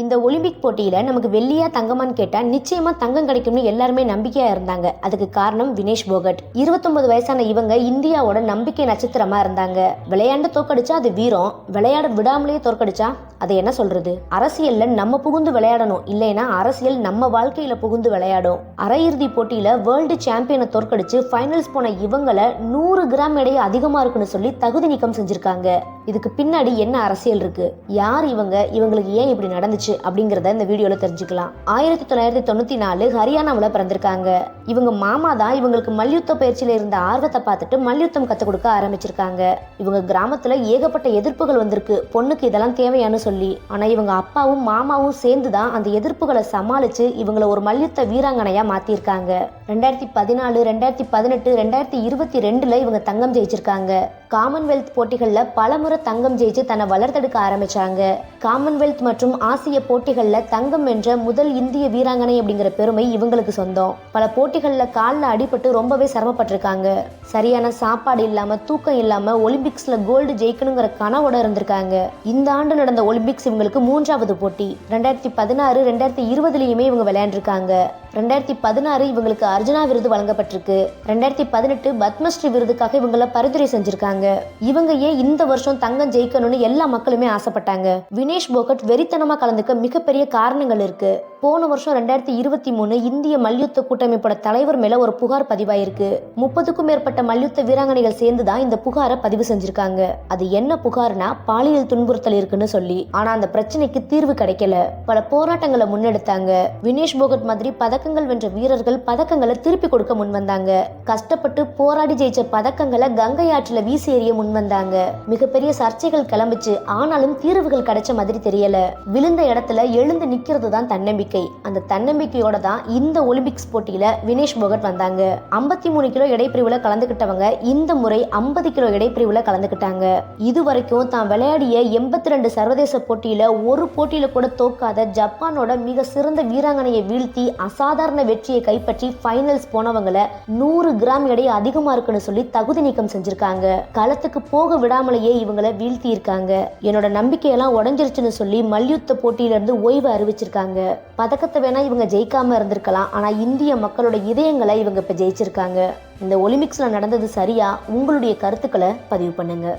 இந்த ஒலிம்பிக் போட்டியில் நமக்கு வெள்ளியா தங்கமான்னு கேட்டால் நிச்சயமாக தங்கம் கிடைக்கும்னு எல்லாருமே நம்பிக்கையாக இருந்தாங்க. அதுக்கு காரணம் வினேஷ் போகட். 29 வயசான இவங்க இந்தியாவோட நம்பிக்கை நட்சத்திரமாக இருந்தாங்க. விளையாண்டு தோக்கடிச்சா அது வீரம். விளையாட விடாமலேயே தோற்கடிச்சா அதை என்ன சொல்றது? அரசியல்ல நம்ம புகுந்து விளையாடணும். இல்லைன்னா அரசியல் நம்ம வாழ்க்கையில புகுந்து விளையாடும். அரையிறுதி போட்டியில வேர்ல்டு சாம்பியனை தோற்கடிச்சு ஃபைனல்ஸ் போன இவங்களை நூறு கிராம் எடை அதிகமா இருக்குன்னு சொல்லி தகுதி நீக்கம் செஞ்சிருக்காங்க. இதுக்கு பின்னாடி என்ன அரசியல் இருக்கு? யார் இவங்க? இவங்களுக்கு ஏன் இப்படி நடந்துச்சு? அப்படிங்கிறத இந்த வீடியோவில் தெரிஞ்சுக்கலாம். ஆயிரத்தி தொள்ளாயிரத்தி தொண்ணூற்றி நாலு ஹரியானாவில் பிறந்திருக்காங்க. இவங்க மாமா தான் இவங்களுக்கு மல்யுத்த பயிற்சியில் இருந்த ஆர்வத்தை பார்த்துட்டு மல்யுத்தம் கற்றுக் கொடுக்க ஆரம்பிச்சிருக்காங்க. இவங்க கிராமத்தில் ஏகப்பட்ட எதிர்ப்புகள் வந்திருக்கு. பொண்ணுக்கு இதெல்லாம் தேவையானு சொல்லி. ஆனால் இவங்க அப்பாவும் மாமாவும் சேர்ந்து தான் அந்த எதிர்ப்புகளை சமாளித்து இவங்களை ஒரு மல்யுத்த வீராங்கனையாக மாற்றியிருக்காங்க ரெண்டாயிரத்தி பதினாலு ரெண்டாயிரத்தி பதினெட்டு ரெண்டாயிரத்தி இருபத்தி ரெண்டில் இவங்க தங்கம் ஜெயிச்சிருக்காங்க. காமன்வெல்த் போட்டிகளில் பலமுறை தங்கம் ஜெயிச்சு தன்னை வளர்த்தெடுக்க ஆரம்பிச்சாங்க. காமன்வெல்த் மற்றும் ஆசிய போட்டிகளில் தங்கம் வென்ற முதல் இந்திய வீராங்கனை அப்படிங்கிற பெருமை இவங்களுக்கு சொந்தம். பல போட்டிகளில் காலில் அடிபட்டு ரொம்பவே சிரமப்பட்டிருக்காங்க. சரியான சாப்பாடு இல்லாமல் தூக்கம் இல்லாமல் ஒலிம்பிக்ஸில் கோல்டு ஜெயிக்கணுங்கிற கனவோட இருந்திருக்காங்க. இந்த ஆண்டு நடந்த ஒலிம்பிக்ஸ் இவங்களுக்கு மூன்றாவது போட்டி. ரெண்டாயிரத்தி பதினாறு ரெண்டாயிரத்தி இருபதுலையுமே இவங்க விளையாண்டுருக்காங்க. ரெண்டாயிரத்தி பதினாறு இவங்களுக்கு அர்ஜுனா விருது வழங்கப்பட்டிருக்கு. ரெண்டாயிரத்தி பதினெட்டு பத்மஸ்ரீ விருதுக்காக இவங்களை பரிந்துரை செஞ்சிருக்காங்க. இவங்க ஏன் இந்த வருஷம் தங்கம் ஜெயிக்கணும்னு எல்லா மக்களுமே ஆசைப்பட்டாங்க. வினேஷ் போகட் வெறித்தனமா கலந்துக்க மிகப்பெரிய காரணங்கள் இருக்கு. போன வருஷம் ரெண்டாயிரத்தி இருபத்தி மூணு இந்திய மல்யுத்த கூட்டமைப்போட தலைவர் மேல ஒரு புகார் பதிவாயிருக்கு. முப்பதுக்கும் மேற்பட்ட மல்யுத்த வீராங்கனைகள் சேர்ந்து தான் இந்த புகாரை பதிவு செஞ்சிருக்காங்க. அது என்ன புகார்னா பாலியல் துன்புறுத்தல் இருக்குன்னு சொல்லி. ஆனா அந்த பிரச்சனைக்கு தீர்வு கிடைக்கல. பல போராட்டங்களை முன்னெடுத்தாங்க. வினேஷ் போகட் மாதிரி பதக்கங்கள் வென்ற வீரர்கள் பதக்கங்களை திருப்பி கொடுக்க முன் வந்தாங்க. கஷ்டப்பட்டு போராடி ஜெயிச்ச பதக்கங்களை கங்கை ஆற்றுல வீசி எறிய முன் வந்தாங்க. மிகப்பெரிய சர்ச்சைகள் கிளம்பிச்சு ஆனாலும் தீர்வுகள் கிடைச்ச மாதிரி தெரியல. விழுந்த இடத்துல எழுந்து நிக்கிறது தான் தன்னம்பிக்கை. அந்த தன்னம்பிக்கையோட தான் இந்த ஒலிம்பிக்ஸ் போட்டியில் வினேஷ் போகட் வந்தாங்க. ஐம்பத்தி மூணு கிலோ இடைப்பிரிவில் கலந்துக்கிட்டவங்க இந்த முறை ஐம்பது கிலோ இடைப்பிரிவில் கலந்துக்கிட்டாங்க இது வரைக்கும் தான் விளையாடிய எண்பத்தி ரெண்டு சர்வதேச போட்டியில் ஒரு போட்டியில் கூட தோக்காத ஜப்பானோட மிக சிறந்த வீராங்கனையை வீழ்த்தி அசாதாரண வெற்றியை கைப்பற்றி ஃபைனல்ஸ் போனவங்கள நூறு கிராம் எடை அதிகமாக இருக்குன்னு சொல்லி தகுதி நீக்கம் செஞ்சிருக்காங்க. களத்துக்கு போக விடாமலேயே இவங்களை வீழ்த்தி இருக்காங்க என்னோட நம்பிக்கையெல்லாம் உடஞ்சிருச்சுன்னு சொல்லி மல்யுத்த போட்டியிலிருந்து ஓய்வு அறிவிச்சிருக்காங்க. பதக்கத்தை வேணா இவங்க ஜெயிக்காம இருந்திருக்கலாம். ஆனா இந்திய மக்களோட இதயங்களை இவங்க இப்ப ஜெயிச்சிருக்காங்க. இந்த ஒலிம்பிக்ஸ்ல நடந்தது சரியா? உங்களுடைய கருத்துக்களை பதிவு பண்ணுங்க.